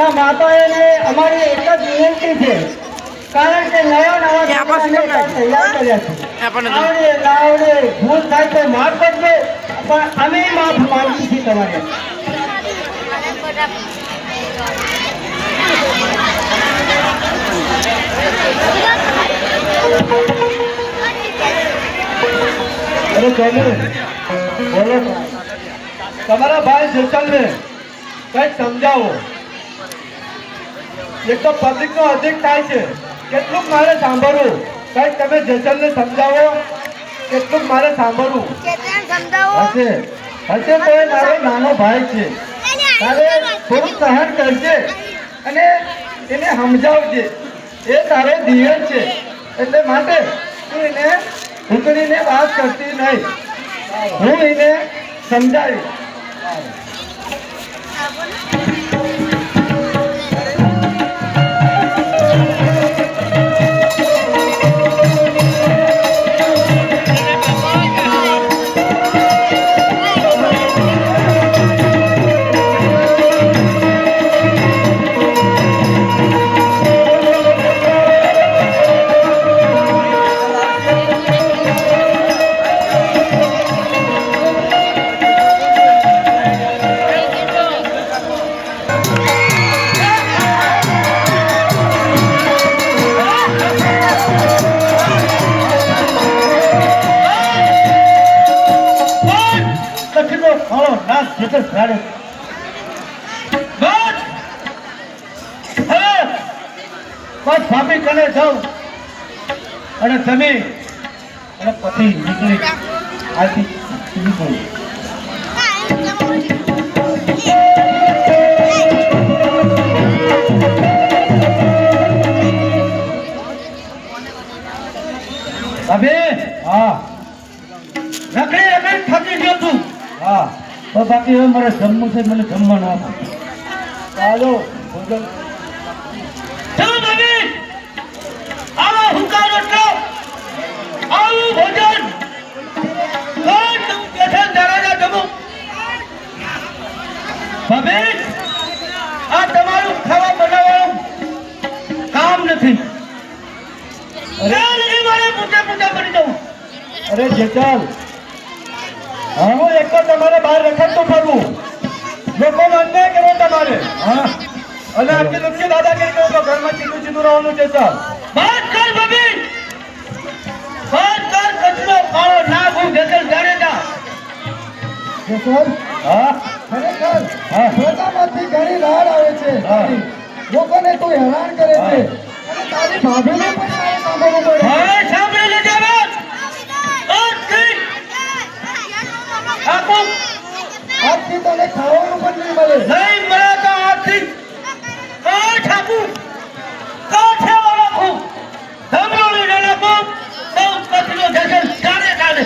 તો માતા એને અમારી એક જ વિનંતી છે. કારણ કે નવા નવા તૈયાર કર્યા છે. લાવડે ભૂલ થાય તો માફ કરજો પણ અમે માફ માંગીએ છીએ તમારે. અરે બોલો. તમારા ભાઈ જેસલને કંઈક સમજાવો. એક તો પબ્લિક નો અધિક થાય છે. કેટલુંક મારે સાંભળવું? સાહેબ તમે જેસલને સમજાવો? કેટલુંક મારે સાંભળવું? હશે. હશે તો એ મારો નાનો ભાઈ છે. તારે થોડું સહન કરજે અને એને સમજાવજે. એ તારો દિયર છે. એટલે માટે તું એને ઉકળીને વાત કરતી નહીં. હું એને સમજાવીશ. બાકી હવે મારે જમવું છે મને જમવાનું આપો ચાલો ભોજન. ચલો ભાભી આવો હુંકા રોટલો આવું ભોજન. કોણ તું બેઠા દરાજા જમું? આ તમારું ખાવા બનાવવાનું કામ નથી. અરે. મારે પૂજા પૂજા કરી દઉં. અરે જેચાલ હું એક જ તમારે બહાર રખડતું ફરવું. લોકો અન્યાય કરો તમારે? હા. અને આટલી નુકસી દાદાગીરી કરો તો ઘરમાં સીધું સીધું રહેવાનું છે સર વાત કર બબી! વાત કર કચરો કાળો ના હું જસલ જાડેજા જસવંત, હા. ખરેખર હા. પોતામાંથી ઘણી રાડ આવે છે. લોકોને તું હેરાન કરે છે. અને તારી ભાભીને પણ આ સાંભળવું પડે આપો આજથી તને ખાવાનું પણ નહીં મળે. નહીં મળે તો આજથી કાઠ આપું. કાઠે ઓળખું ધમરોળી ન નાખું તો કચરો જશે કાઢે. કાઢે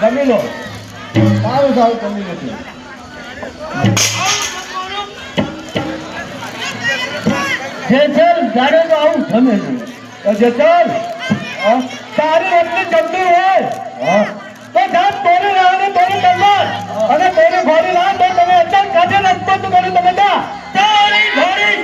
જમી લો સારું સારું જમી લીધું જેસલ જાડે તો આવું જમે નહીં જેસલ તારી એટલી જલ્દી હોય તો જાત તોરી રાહને તોરી કલાક અને તોરી ઘોડી રાહ તો તમે અત્યારે કાઢે રસ્તો તું કરી તમે જા. તારી ઘોડી!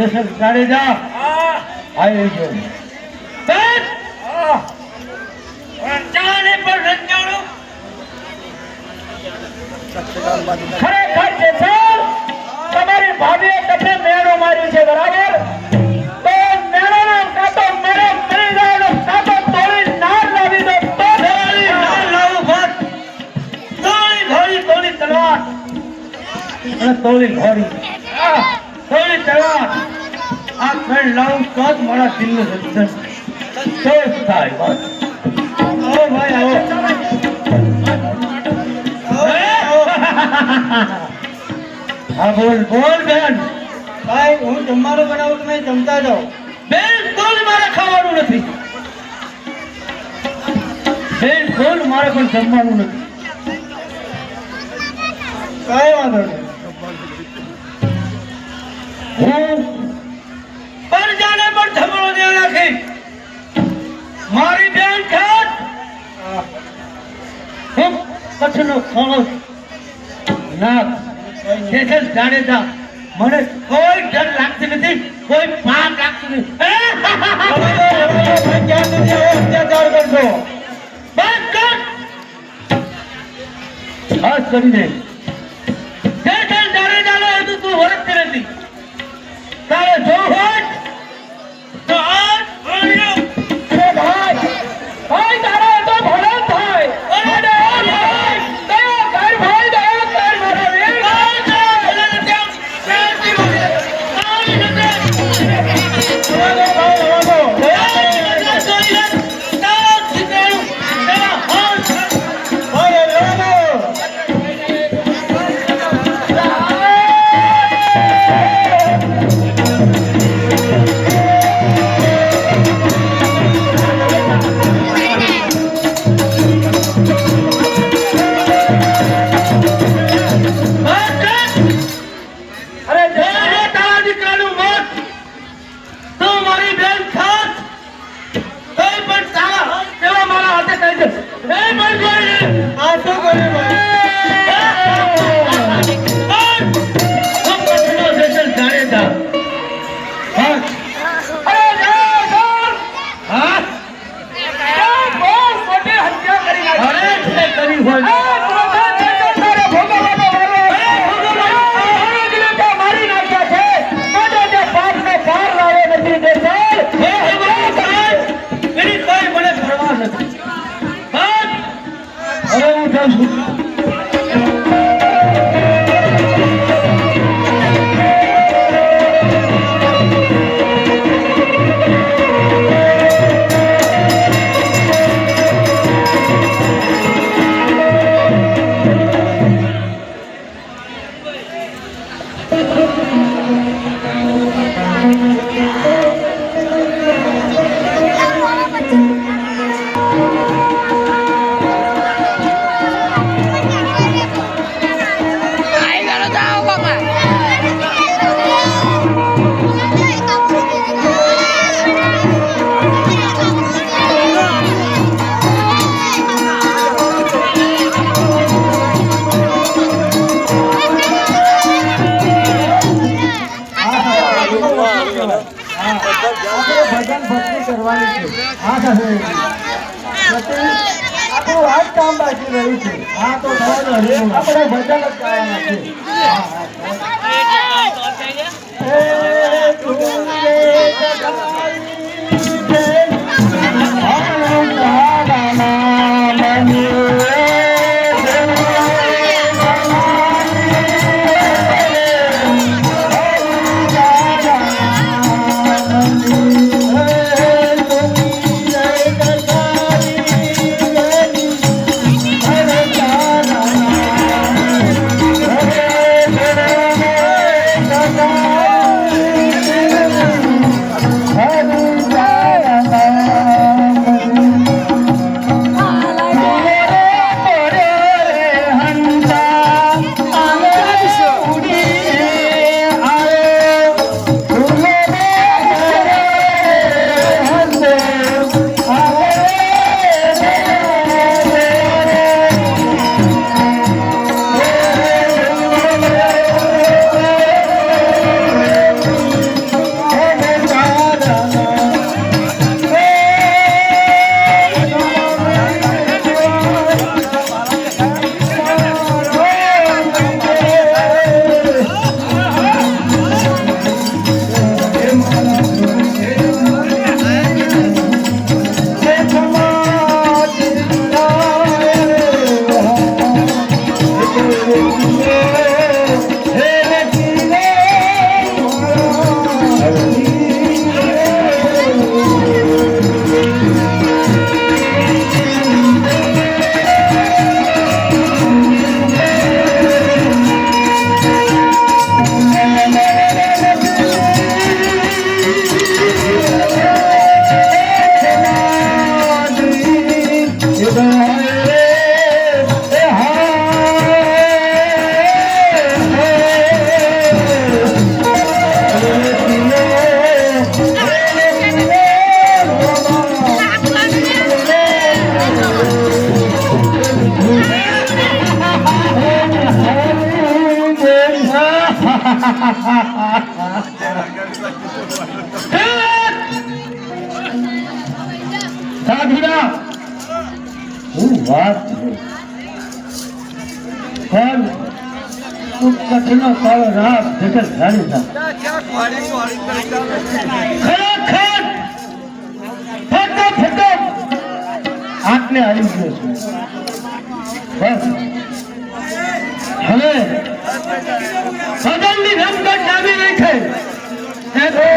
જેસલ જાડેજા હા. આવી ગયો. બેન! હા. રંજાને પર રંજાણું. ખરેખર જેસલ તમારી ભાભીએ કપડે મેળો માર્યો છે બરાબર? તો મેળોનો કાં તો મેળો મરી જાય કાં તોડી નાર લાવી દો તો તોડી નાર લાવું ભટ તોડી ઘોડી તોડી તલવાર. અને તોલી ઘોડી. તોડી તલવાર. ફેણ લાવું તો જ મારા દિલનું સંતોષ થાય. બસ. આવો ભાઈ આવો. હા બોલ બોલ બેન. ભાઈ હું જમવાનું બનાવું તમે જમતા જાઓ. બિલકુલ મારે ખાવાનું નથી. બિલકુલ મારે પણ જમવાનું નથી. કઈ વાંધો નહીં. હું પરજાને પણ ધમણો દેવ નાખી મારી બેન ખાત હું કચ્છનો સોનો નાથ જેસલ જાડેજા. મને કોઈ ડર લાગતી નથી કોઈ પાપ લાગતું નથી. અત્યાચાર કરશો? બસ કર. ખાસ કરીને. જેસલ જાડેજાનો હજુ તું ઓળખતી નથી. તારે જોવું હોય તો મારા હાથે થઈ જશે એ આપણે ભજન ભક્તિ કરવાની છે હા આપણું આ જ કામ બાકી રહ્યું છે હા તો થવાનું આપણે ભજન જ ગાવાના છે ખરેખર ફટો ફટો. આટલે આવી ગયો છું. બસ. હવે સદનની રમગટ નામી હે રે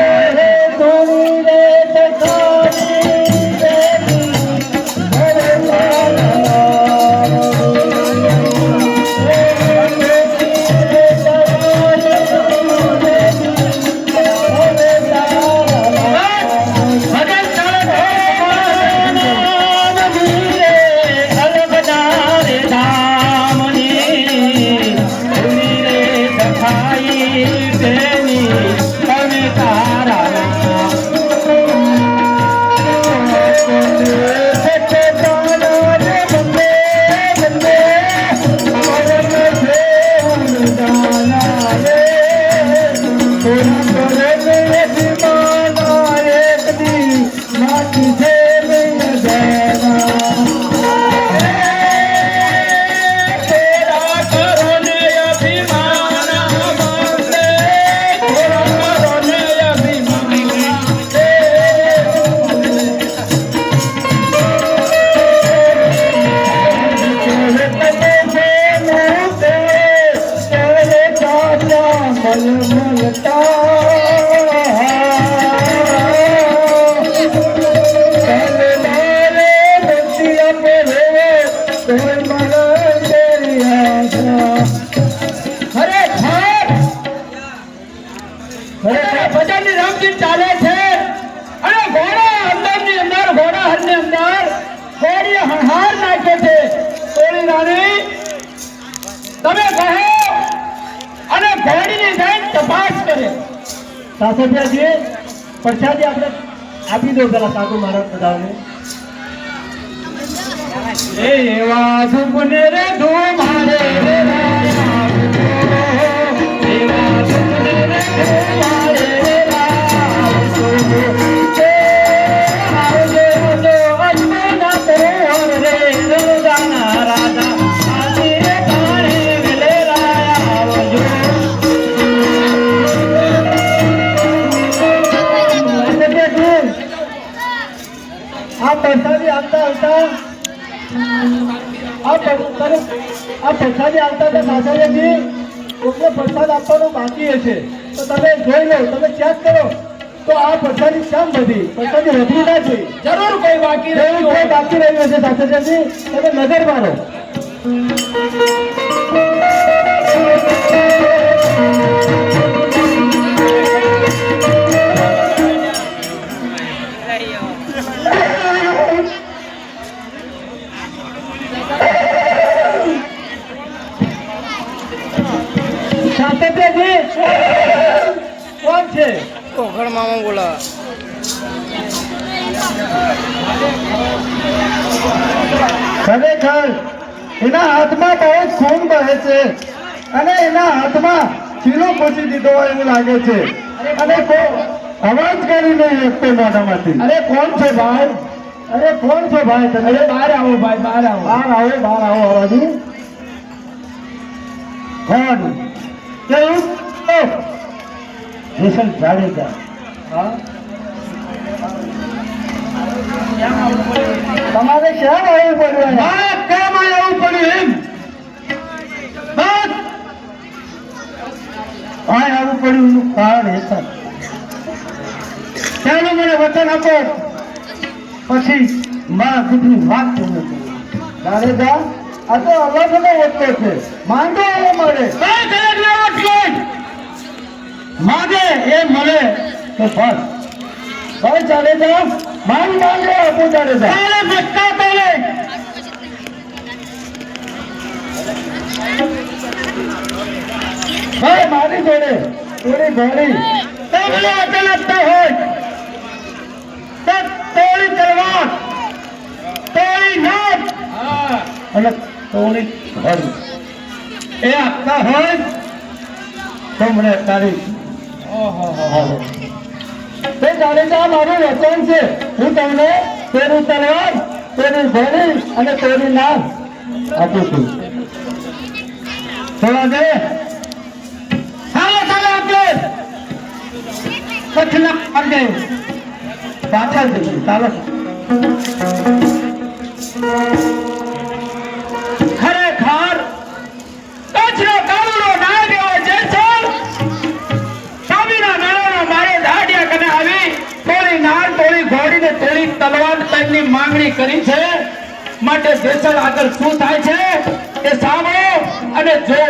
સાધુ મહારાજ બધાને પ્રસાદ આપવાનો બાકી હશે તો તમે જોઈ લો તમે ચેક કરો તો આ પ્રસાદી કેમ બધી? પ્રસાદી વધી ના છે જરૂર કોઈ બાકી રહ્યું. બાકી રહ્યું હશે સાથે તમે નજર મારો. છે. અને અવાજ કરી નહીં એકતો મોઢામાંથી. અરે કોણ છે ભાઈ? અરે કોણ છે ભાઈ તમે? અરે બહાર આવો ભાઈ બહાર આવો. બહાર આવો બહાર આવો અવાજી. કોણ? કેવું? જેસલ જાડેજા. હા? તમારે કેમ આવવું પડ્યું? કેમ આવવું પડ્યું એમ બસ આ આવું પડ્યું એનું કારણ હેતર ત્યારે મને વચન આપો. પછી મારા દીકરી વાત કરી જાડેજા આ તો અલગ અલગ વસ્તુ છે. માંગો એ મળે. લેવટ એ મળે. તો બસ ભાઈ જાડેજા માંગ માંગે આપો જાડેજા ભાઈ મારી જોડે થોડી ઘોડી તમને વચન આપતા હોય. તો તોડી તલવાર. તોડી નાથ અને તોડી ઘર એ આપતા હોય તો મને તારી તે જાડેજા મારું વચન છે. હું તમને તેનું તલવાર તેનું ઘણી અને તેરી નામ આપું છું. થોડા દે નાળ થોડી ઘોડીને તોડી તલવાર ટાઈપની માંગણી કરી છે. માટે જેસલ આગળ શું થાય છે, એ સાંભળો અને જો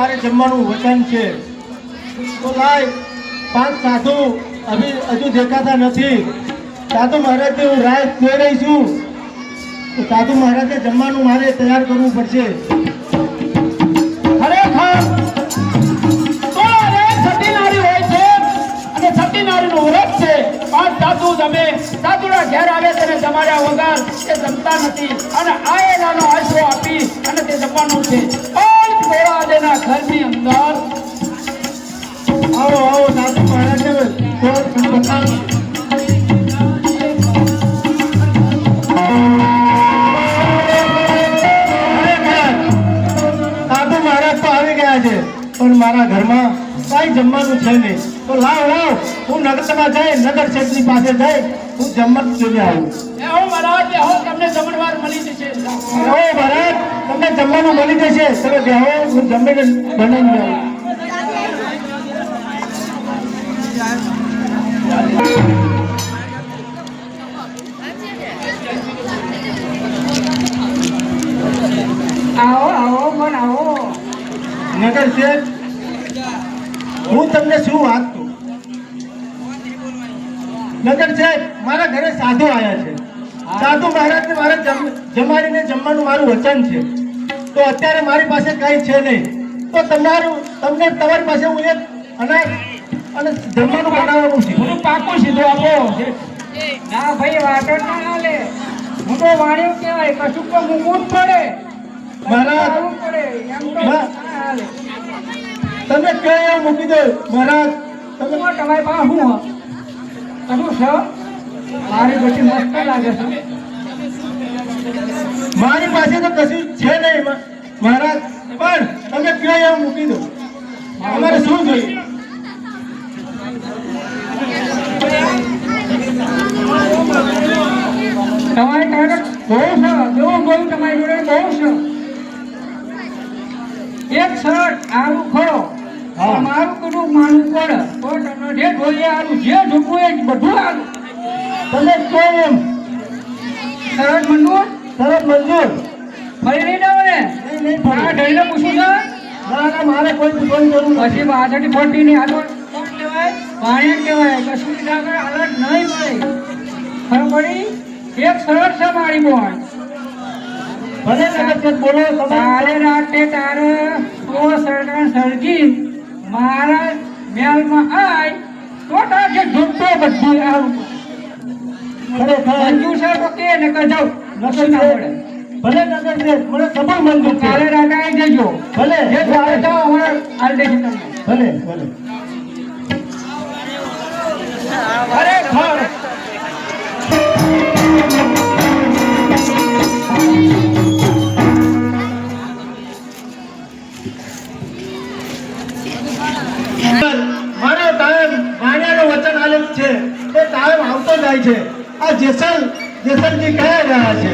મારે જમવાનું વચન છે. તો ભાઈ, પાંચ સાધુ હજુ દેખાતા નથી. સાધુ મહારાજને હું રાહ જોઈ રહી છું. સાધુ મહારાજે જમવાનું મારે તૈયાર કરવું પડશે. અને સતીનારીનું વ્રત છે. પાંચ સાધુ જમે. ઘેર આવે તેને જમાડ્યા વગર તે જમતા નથી. અને આયેલાનો આશરો આપી અને તે જમવાનું છે. કોળાદેના ઘરની અંદર. આવો આવો. ખરેખર, મહારાજ પણ મારા ઘરમાં કાંઈ જમવાનું છે નહીં. તો લાવ લાવ હું નગરમાં જઈ નગર શેઠની પાસે જઈ હું જમવાનું જોઈ આવું એ હો મહારાજ એ હો તમને જમણવાર મળી જશે. ઓ મહારાજ તમને જમવાનું મળી જશે. તમે જાઓ હું જમીને બનાવી જાઉં આવો આવો પણ આવો. નગર શેઠ હું તમને શું વાત કહું? નગર શેઠ મારા ઘરે સાધુ આવ્યા છે. સાધુ મહારાજને મારે જમ- જમાડીને જમવાનું મારું વચન છે. તો અત્યારે મારી પાસે કાંઈ છે નહીં. તો તમારું તમને તમારી પાસે હું એક અનાજ અને જમવાનું બનાવવાનું છે. બધું પાકું સીધું આપો. ના ભાઈ વાતો જ ના હાલે હું તો વાણ્યો કહેવાય કશું તો મૂકવું જ પડે. મહારાજ તમે ક્યાં મૂકી દો મહારાજ. તમે તમારી પાસે હું હ? કશું છે? મારી પછી મસ્ત લાગે છે. મારી પાસે તો કશું છે નહીં મારા પણ તમે ક્યાં એમ મૂકી દો? અમારે શું જોઈએ? તમારી પાસે બહુ છે બહુ તમારી જોડે બહુ છે. એક શર્ટ આવું ખરો. મારું કુટુંબ માનવું પડે. તો તમે જે જોઈએ આલું જે જોવું એ બધું આલું તમે કોમ સરદ મંજૂર સરદ મંજૂર ફરી નહીં જાવ ને? નહીં નહીં આ ઢળીને પૂછું છે. ના ના મારે કોઈ પૂછવાની જરૂર પછી પાછળથી ફોટી ની આગળ કોણ કહેવાય? પાણી કહેવાય. કશું કીધા કરે અલર્ટ નહીં મળે. ખબર પડી? એક સરળ છે મારી બોન. ભલે જે બોલો તમારે રાતે તારે સો સરકાર સળગી. મારા મેલમાં આય તો તારે જે ઢૂંઢતો બધી આવું ખરેખર મંજૂર છે તો કે ને કે નકર ના પડે ભલે નગર છે મને સબળ મંજૂર છે. કાલે રાતે આવી જજો ભલે જે તારે તો હવે દેશું તમને. ભલે ભલે. ખરેખર. મારો ટાઈમ વાણિયાનો વચન આલેખ છે. એ ટાઈમ આવતો જાય છે. આ જેસલ જેસલજી કયા રહ્યા છે?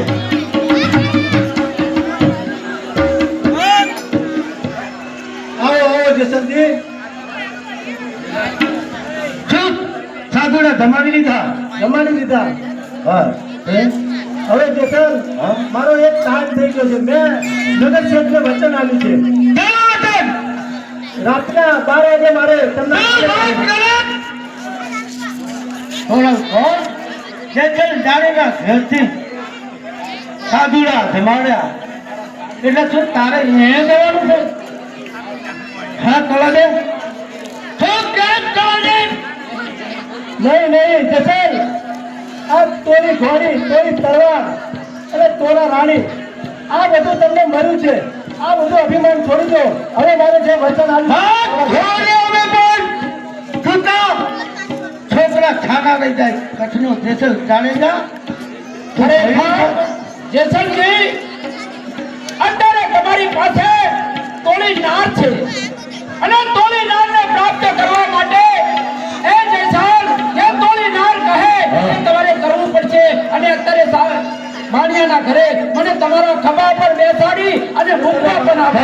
આવો આવો જેસલજી. ચૂપ. સાધુને ધમાવી લીધા. ધમાવી લીધા. હા? હવે જેસલ મારો એક ટાઈમ થઈ ગયો છે. મેં નગર શેઠને વચન આપ્યું છે. રાતના બાર વાગે મારે તમને થોડા કોણ જે જે જાણેલા ઘરથી. સાધુડા જમાડ્યા એટલે શું તારે એ દેવાનું છે? હા કલા દે નહીં નહીં, જસલ. આ તોરી ઘોડી, તોરી તલવાર અને તોરા રાણી. આ બધું તમને મળ્યું છે. આ બધું અભિમાન છોડી દો. હવે મારે જે વચન આવ્યું છોકરા છાના લઈ જાય. કચ્છનો જેસલ જાણેજા જેસલજી અત્યારે તમારી પાસે તોળી નાર છે. અને તોળી નારને પ્રાપ્ત કરવા માટે એ જેસલ જે તોળી નાર કહે એ તમારે કરવું પડશે. અને અત્યારે માણિયાના ઘરે મને તમારા ખભા પર બેસાડી અને મૂકવા પણ આપે